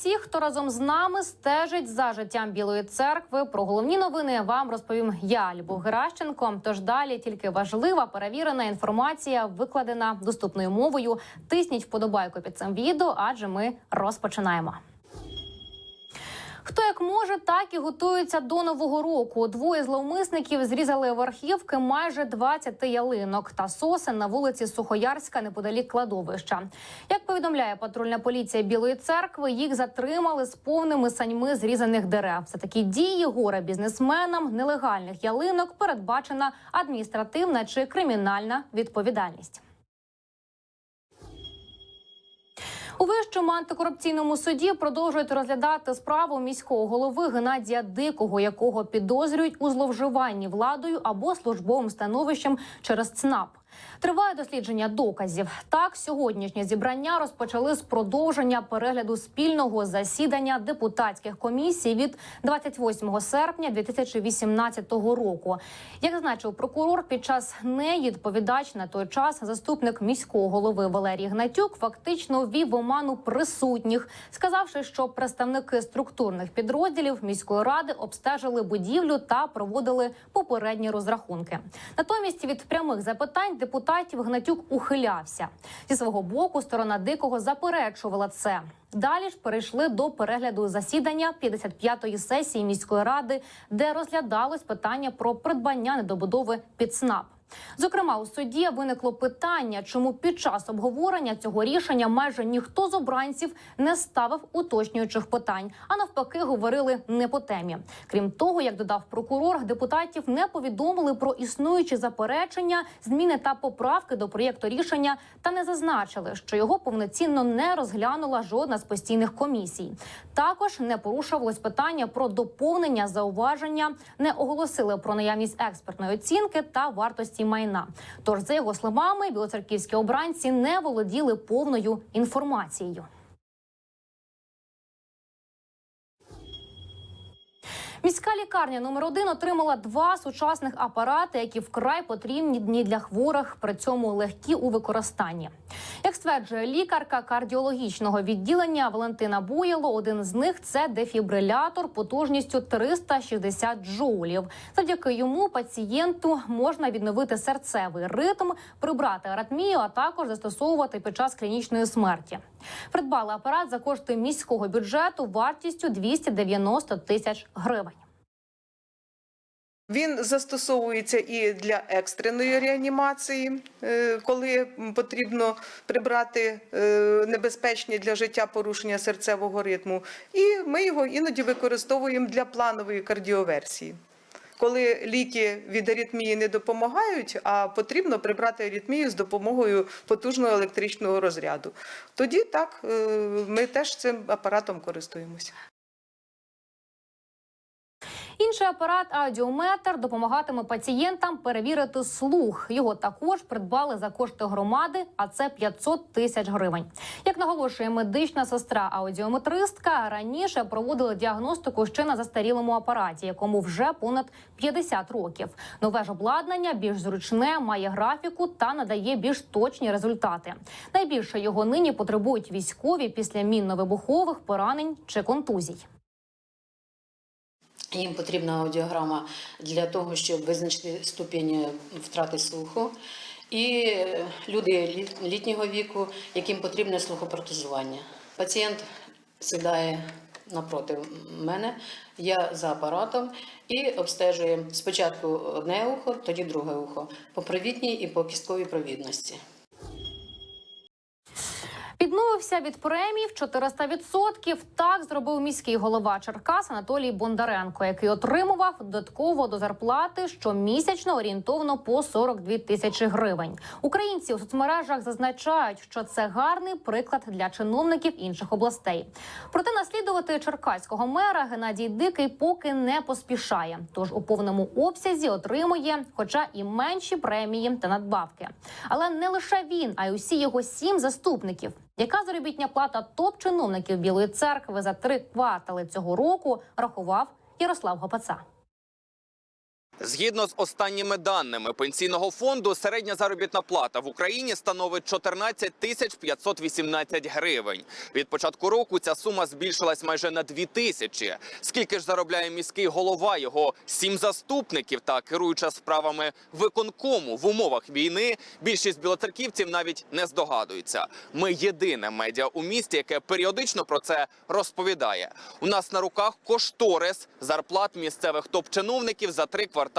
всіх, хто разом з нами стежить за життям Білої церкви. Про головні новини вам розповім я, Любов Геращенко. Тож далі тільки важлива перевірена інформація, викладена доступною мовою. Тисніть вподобайку під цим відео, адже ми розпочинаємо. Хто як може, так і готується до нового року. Двоє зловмисників зрізали в архівки майже 20 ялинок та сосен на вулиці Сухоярська неподалік кладовища. Як повідомляє патрульна поліція Білої церкви, їх затримали з повними саньми зрізаних дерев. За такі дії горе бізнесменам нелегальних ялинок передбачена адміністративна чи кримінальна відповідальність. У вищому антикорупційному суді продовжують розглядати справу міського голови Геннадія Дикого, якого підозрюють у зловживанні владою або службовим становищем через ЦНАП. Триває дослідження доказів. Так, сьогоднішнє зібрання розпочали з продовження перегляду спільного засідання депутатських комісій від 28 серпня 2018 року. Як зазначив прокурор, під час неї доповідач на той час заступник міського голови Валерій Гнатюк фактично ввів оману присутніх, сказавши, що представники структурних підрозділів міської ради обстежили будівлю та проводили попередні розрахунки. Натомість від прямих запитань депутатів Гнатюк ухилявся зі свого боку. Сторона дикого заперечувала це. Далі ж перейшли до перегляду засідання 55-ї сесії міської ради, де розглядалось питання про придбання недобудови під СНАП. Зокрема, у суді виникло питання, чому під час обговорення цього рішення майже ніхто з обранців не ставив уточнюючих питань, а навпаки, говорили не по темі. Крім того, як додав прокурор, депутатів не повідомили про існуючі заперечення, зміни та поправки до проєкту рішення, та не зазначили, що його повноцінно не розглянула жодна з постійних комісій. Також не порушувалось питання про доповнення зауваження, не оголосили про наявність експертної оцінки та вартості майна. Тож, за його словами, білоцерківські обранці не володіли повною інформацією. Міська лікарня номер 1 отримала два сучасних апарати, які вкрай потрібні дні для хворих, при цьому легкі у використанні. Як стверджує лікарка кардіологічного відділення Валентина Буяло, один з них це дефібрилятор потужністю 360 джоулів. Завдяки йому пацієнту можна відновити серцевий ритм, прибрати аритмію, а також застосовувати під час клінічної смерті. Придбали апарат за кошти міського бюджету вартістю 290 тисяч гривень. Він застосовується і для екстреної реанімації, е, коли потрібно прибрати е, небезпечні для життя порушення серцевого ритму. І ми його іноді використовуємо для планової кардіоверсії. Коли ліки від аритмії не допомагають, а потрібно прибрати аритмію з допомогою потужного електричного розряду. Тоді так е, ми теж цим апаратом користуємося. Інший апарат аудіометр допомагатиме пацієнтам перевірити слух. Його також придбали за кошти громади, а це 500 тисяч гривень. Як наголошує медична сестра аудіометристка, раніше проводили діагностику ще на застарілому апараті, якому вже понад 50 років. Нове ж обладнання більш зручне, має графіку та надає більш точні результати. Найбільше його нині потребують військові після мінно-вибухових поранень чи контузій. Їм потрібна аудіограма для того, щоб визначити ступінь втрати слуху. І е, люди літнього віку, яким потрібне слухопротезування. Пацієнт сідає напроти мене, я за апаратом і обстежує спочатку одне ухо, тоді друге ухо по провідній і по кістковій провідності. Відмовився від премій в 400%. Так зробив міський голова Черкас Анатолій Бондаренко, який отримував додатково до зарплати щомісячно орієнтовно по 42 тисячі гривень. Українці у соцмережах зазначають, що це гарний приклад для чиновників інших областей. Проте наслідувати черкаського мера Геннадій Дикий поки не поспішає. Тож у повному обсязі отримує, хоча і менші премії та надбавки. Але не лише він, а й усі його сім заступників. Яка заробітня плата топ-чиновників Білої церкви за три квартали цього року рахував Ярослав Гопаца. Згідно з останніми даними пенсійного фонду, середня заробітна плата в Україні становить 14 тисяч 518 гривень. Від початку року ця сума збільшилась майже на 2 тисячі. Скільки ж заробляє міський голова, його сім заступників та керуюча справами виконкому в умовах війни, більшість білоцерківців навіть не здогадується. Ми єдине медіа у місті, яке періодично про це розповідає. У нас на руках кошторис зарплат місцевих топ-чиновників за три квартали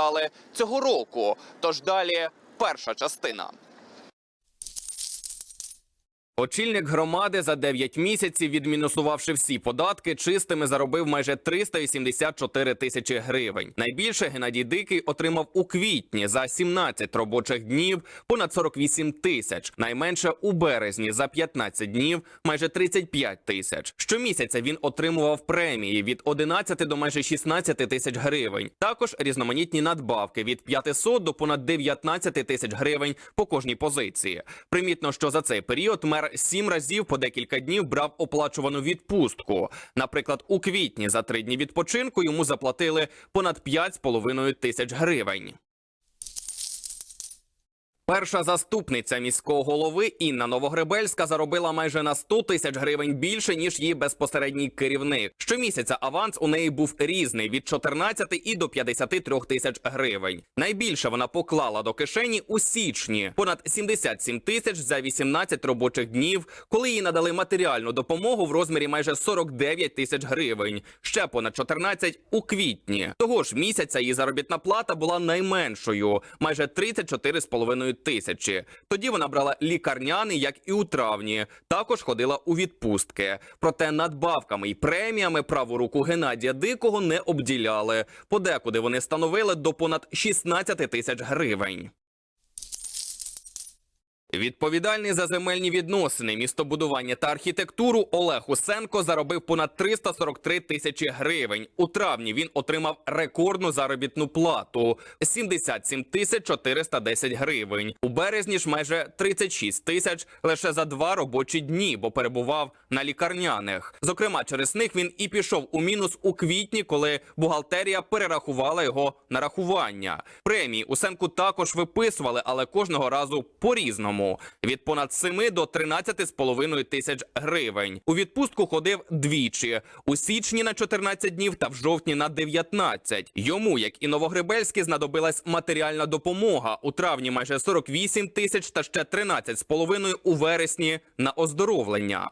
цього року. Тож далі перша частина. Очільник громади за 9 місяців, відмінусувавши всі податки, чистими заробив майже 384 тисячі гривень. Найбільше Геннадій Дикий отримав у квітні за 17 робочих днів понад 48 тисяч. Найменше у березні за 15 днів майже 35 тисяч. Щомісяця він отримував премії від 11 до майже 16 тисяч гривень. Також різноманітні надбавки від 500 до понад 19 тисяч гривень по кожній позиції. Примітно, що за цей період мер сім разів по декілька днів брав оплачувану відпустку. Наприклад, у квітні за три дні відпочинку йому заплатили понад 5,5 тисяч гривень. Перша заступниця міського голови Інна Новогребельська заробила майже на 100 тисяч гривень більше ніж її безпосередній керівник. Щомісяця аванс у неї був різний від 14 і до 53 тисяч гривень. Найбільше вона поклала до кишені у січні понад 77 тисяч за 18 робочих днів, коли їй надали матеріальну допомогу в розмірі майже 49 тисяч гривень. Ще понад 14 у квітні. Того ж місяця її заробітна плата була найменшою майже 34,5 тисячі. Тоді вона брала лікарняний, як і у травні. Також ходила у відпустки. Проте надбавками і преміями праву руку Геннадія Дикого не обділяли. Подекуди вони становили до понад 16 тисяч гривень. Відповідальний за земельні відносини, містобудування та архітектуру Олег Усенко заробив понад 343 тисячі гривень. У травні він отримав рекордну заробітну плату 77 тисяч 410 гривень. У березні ж майже 36 тисяч лише за два робочі дні, бо перебував на лікарняних. Зокрема, через них він і пішов у мінус у квітні, коли бухгалтерія перерахувала його нарахування. Премії Усенку також виписували, але кожного разу по-різному. Від понад 7 до 13,5 тисяч гривень. У відпустку ходив двічі. У січні на 14 днів та в жовтні на 19. Йому, як і Новогребельський, знадобилась матеріальна допомога. У травні майже 48 тисяч та ще 13,5 у вересні на оздоровлення.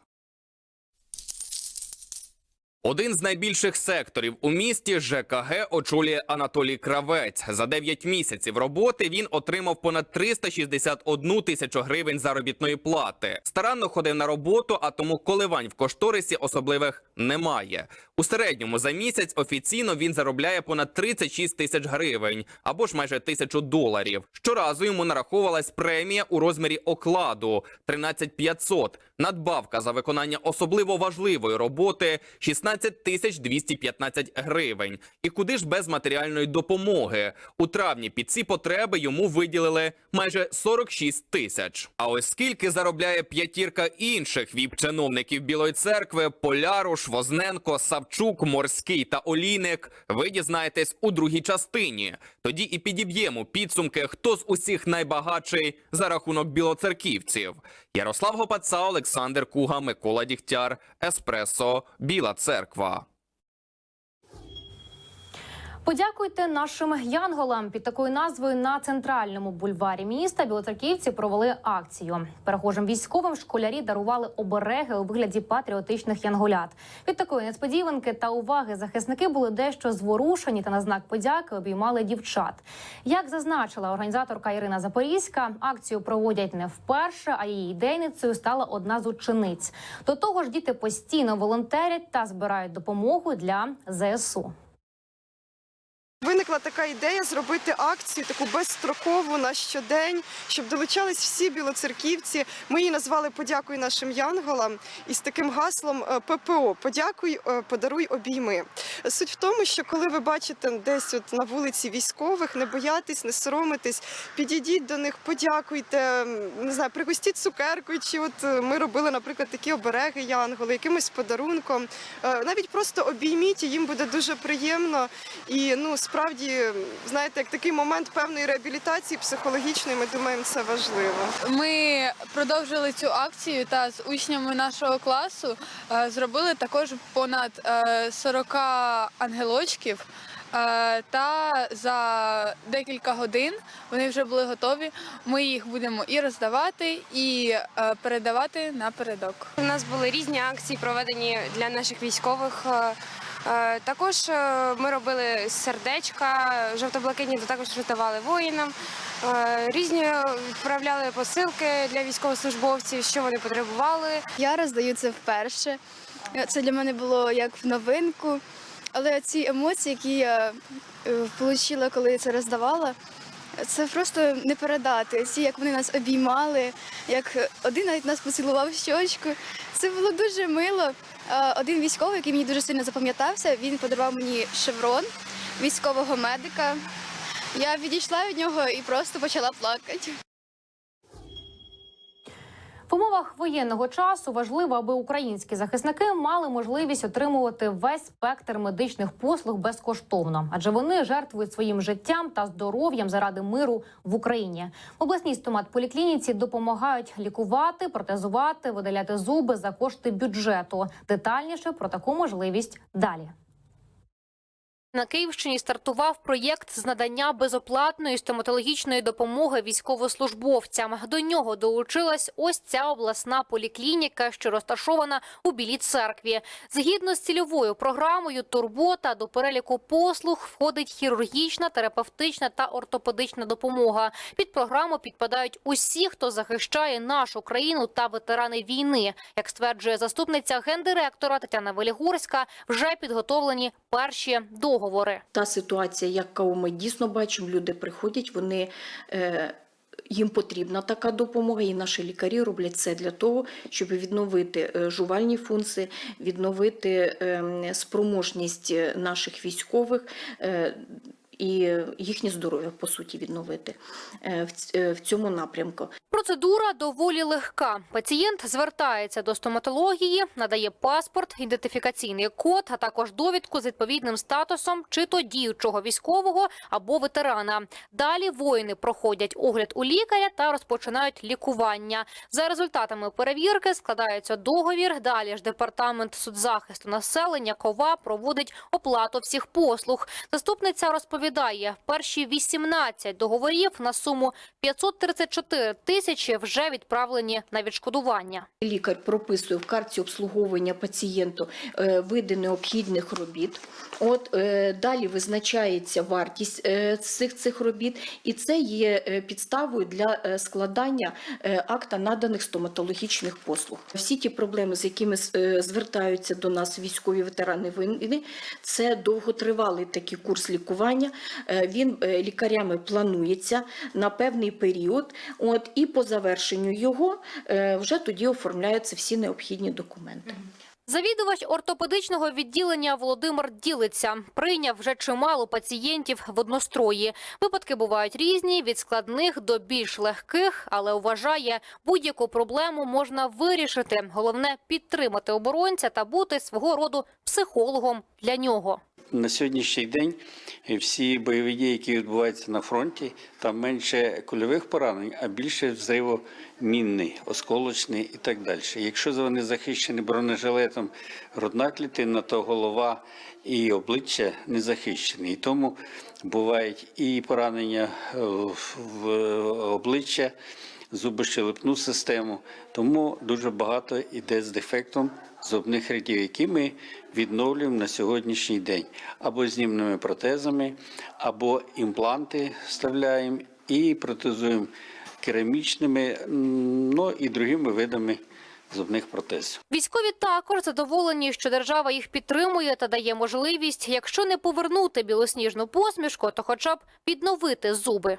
Один з найбільших секторів у місті ЖКГ очолює Анатолій Кравець. За 9 місяців роботи він отримав понад 361 тисячу гривень заробітної плати. Старанно ходив на роботу, а тому коливань в кошторисі особливих немає. У середньому за місяць офіційно він заробляє понад 36 тисяч гривень або ж майже тисячу доларів. Щоразу йому нараховувалась премія у розмірі окладу 13 500, надбавка за виконання особливо важливої роботи 16 тисяч 215 гривень. І куди ж без матеріальної допомоги? У травні під ці потреби йому виділили майже 46 тисяч. А ось скільки заробляє п'ятірка інших віп-чиновників Білої церкви Поляруш, Возненко, Савчук, Морський та Олійник, ви дізнаєтесь у другій частині. Тоді і підіб'ємо підсумки, хто з усіх найбагатший за рахунок білоцерківців. Ярослав Гопаца, Олександр Куга, Микола Дігтяр, Еспресо, Біла Церква церква. Подякуйте нашим янголам під такою назвою на центральному бульварі міста. Білоцерківці провели акцію. Перехожим військовим школярі дарували обереги у вигляді патріотичних янголят. Від такої несподіванки та уваги захисники були дещо зворушені та на знак подяки обіймали дівчат. Як зазначила організаторка Ірина Запорізька, акцію проводять не вперше, а її ідейницею стала одна з учениць. До того ж, діти постійно волонтерять та збирають допомогу для ЗСУ. Виникла така ідея зробити акцію таку безстрокову на щодень, щоб долучались всі білоцерківці. Ми її назвали Подякуй нашим янголам із таким гаслом е, ППО Подякуй, е, подаруй обійми. Суть в тому, що коли ви бачите десь от на вулиці військових, не боятись, не соромитись, підійдіть до них, подякуйте, не знаю, пригостіть цукеркою. Чи от е, ми робили, наприклад, такі обереги янголи, якимось подарунком. Навіть просто обійміть, і їм буде дуже приємно. І ну насправді, знаєте, як такий момент певної реабілітації психологічної, ми думаємо, це важливо. Ми продовжили цю акцію та з учнями нашого класу е, зробили також понад е, 40 ангелочків. Е, Та за декілька годин вони вже були готові. Ми їх будемо і роздавати, і е, передавати на передок. У нас були різні акції, проведені для наших військових. Е, Також е, ми робили сердечка, жовто-блакитні також роздавали воїнам. Е, Різні відправляли посилки для військовослужбовців, що вони потребували. Я роздаю це вперше. Це для мене було як в новинку. Але ці емоції, які я отримала, коли це роздавала, це просто не передати. Ці, як вони нас обіймали, як один навіть нас поцілував в щочку. Це було дуже мило. А Один військовий, який мені дуже сильно запам'ятався, він подарував мені шеврон військового медика. Я відійшла від нього і просто почала плакати. В умовах воєнного часу важливо, аби українські захисники мали можливість отримувати весь спектр медичних послуг безкоштовно, адже вони жертвують своїм життям та здоров'ям заради миру в Україні. В обласній стомат-поліклініці допомагають лікувати, протезувати, видаляти зуби за кошти бюджету. Детальніше про таку можливість далі. На Київщині стартував проєкт з надання безоплатної стоматологічної допомоги військовослужбовцям. До нього долучилась ось ця обласна поліклініка, що розташована у Білій церкві. Згідно з цільовою програмою Турбота до переліку послуг входить хірургічна, терапевтична та ортопедична допомога. Під програму підпадають усі, хто захищає нашу країну та ветерани війни. Як стверджує заступниця гендиректора Тетяна Велігорська, вже підготовлені перші договори. та ситуація, яку ми дійсно бачимо, люди приходять, вони. Е, їм потрібна така допомога, і наші лікарі роблять все для того, щоб відновити е, жувальні функції, відновити ем, спроможність е, наших військових е, і їхнє здоров'я, по суті, відновити в цьому напрямку. Процедура доволі легка. Пацієнт звертається до стоматології, надає паспорт, ідентифікаційний код, а також довідку з відповідним статусом чи то діючого військового або ветерана. Далі воїни проходять огляд у лікаря та розпочинають лікування. За результатами перевірки складається договір. Далі ж департамент соцзахисту населення КОВА проводить оплату всіх послуг. Заступниця розповідає, перші 18 договорів на суму 534 тисячі вже відправлені на відшкодування. Лікар прописує в карті обслуговування пацієнту е, види необхідних робіт. От е, далі визначається вартість е, цих цих робіт, і це є підставою для складання акта наданих стоматологічних послуг. Всі ті проблеми, з якими звертаються до нас військові ветерани війни, це довготривалий такий курс лікування. Він лікарями планується на певний період. От і по завершенню його е, вже тоді оформляються всі необхідні документи. Завідувач ортопедичного відділення Володимир Ділиця прийняв вже чимало пацієнтів в однострої. Випадки бувають різні від складних до більш легких, але вважає, будь-яку проблему можна вирішити. Головне підтримати оборонця та бути свого роду психологом для нього. На сьогоднішній день всі бойові дії, які відбуваються на фронті, там менше кульових поранень, а більше взривомінний, осколочний і так далі. Якщо вони захищені бронежилетом грудна клітина, то голова і обличчя не захищені. І тому бувають і поранення в обличчя, зубощелепну систему. Тому дуже багато йде з дефектом зубних рядів, які ми відновлюємо на сьогоднішній день або знімними протезами, або імпланти вставляємо і протезуємо керамічними, ну і другими видами зубних протезів. Військові також задоволені, що держава їх підтримує та дає можливість, якщо не повернути білосніжну посмішку, то хоча б відновити зуби.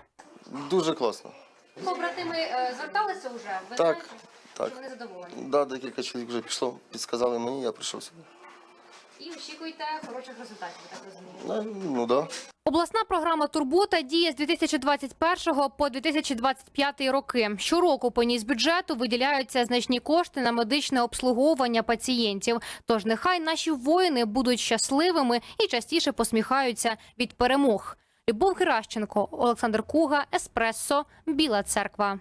Дуже класно. Побратими зверталися вже. Ви Так, так. вони задоволені. Да, декілька чоловік вже пішло, підсказали мені, я прийшов сюди. І очікуйте хороших результатів. я Так розумію. Ну, ну да. Обласна програма Турбота діє з 2021 по 2025 роки. Щороку по ній з бюджету виділяються значні кошти на медичне обслуговування пацієнтів. Тож нехай наші воїни будуть щасливими і частіше посміхаються від перемог. Любов Геращенко, Олександр Куга, Еспресо, Біла Церква.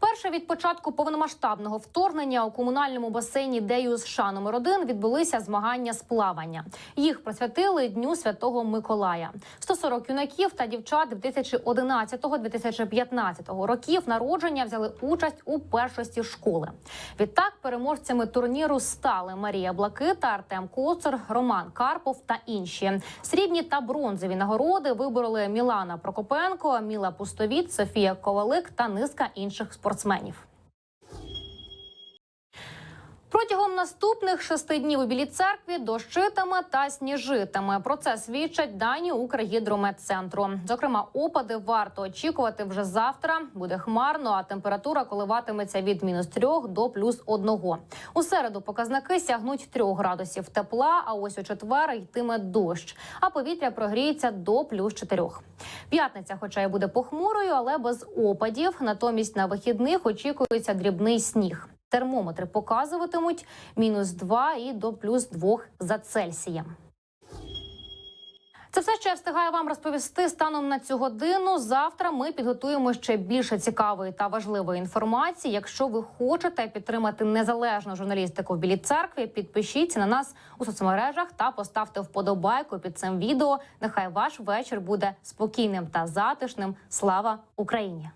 Вперше від початку повномасштабного вторгнення у комунальному басейні Дею США номер 1 відбулися змагання з плавання. Їх присвятили Дню Святого Миколая. 140 юнаків та дівчат 2011-2015 років народження взяли участь у першості школи. Відтак переможцями турніру стали Марія Блакита, Артем Коцер, Роман Карпов та інші. Срібні та бронзові нагороди вибороли Мілана Прокопенко, Міла Пустовіт, Софія Ковалик та низка інших спортсменів. Протягом наступних шести днів у Білій церкві дощитиме та сніжитиме. Про це свідчать дані Укргідрометцентру. Зокрема, опади варто очікувати вже завтра. Буде хмарно, а температура коливатиметься від мінус трьох до плюс одного. У середу показники сягнуть трьох градусів тепла. А ось у четвер йтиме дощ, а повітря прогріється до плюс чотирьох. П'ятниця, хоча й буде похмурою, але без опадів. Натомість на вихідних очікується дрібний сніг. Термометри показуватимуть мінус 2 і до плюс 2 за Цельсієм. Це все, що я встигаю вам розповісти станом на цю годину. Завтра ми підготуємо ще більше цікавої та важливої інформації. Якщо ви хочете підтримати незалежну журналістику в Білій церкві, підпишіться на нас у соцмережах та поставте вподобайку під цим відео. Нехай ваш вечір буде спокійним та затишним. Слава Україні!